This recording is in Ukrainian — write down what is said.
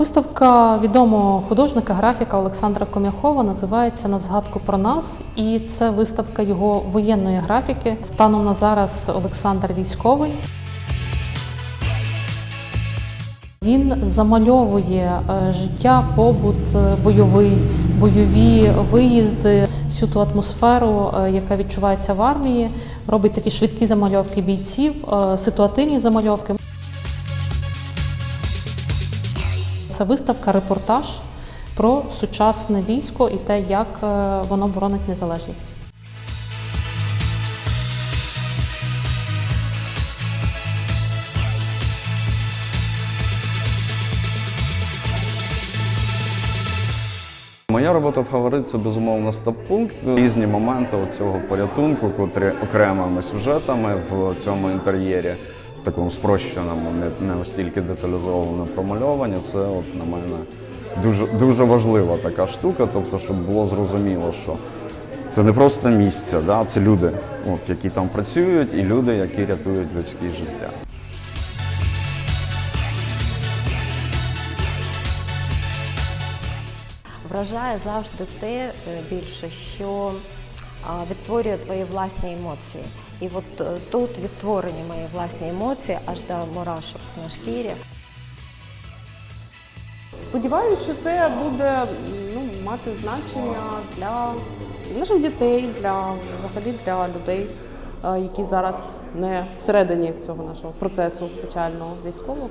Виставка відомого художника, графіка Олександра Ком'яхова називається На згадку про нас, і це виставка його воєнної графіки. Станом на зараз Олександр військовий. Він замальовує е, життя, побут, е, бойовий, бойові виїзди, всю ту атмосферу, е, яка відчувається в армії. Робить такі швидкі замальовки бійців, ситуативні замальовки. Це виставка, репортаж про сучасне військо і те, як е, воно боронить незалежність. Моя робота фаворит це безумовно стоп-пункт. Різні моменти цього порятунку, котрі окремими сюжетами в цьому інтер'єрі, такому спрощеному, не, настільки деталізовано промальовані. Це от на мене дуже, дуже важлива така штука, тобто, щоб було зрозуміло, що це не просто місце, да? це люди, от, які там працюють, і люди, які рятують людське життя. Вражає завжди те е, більше, що відтворює твої власні емоції. І от е, тут відтворені мої власні емоції аж до мурашок на шкірі. Сподіваюся, що це буде ну, мати значення для наших дітей, для взагалі для людей, е, які зараз не всередині цього нашого процесу печального військового.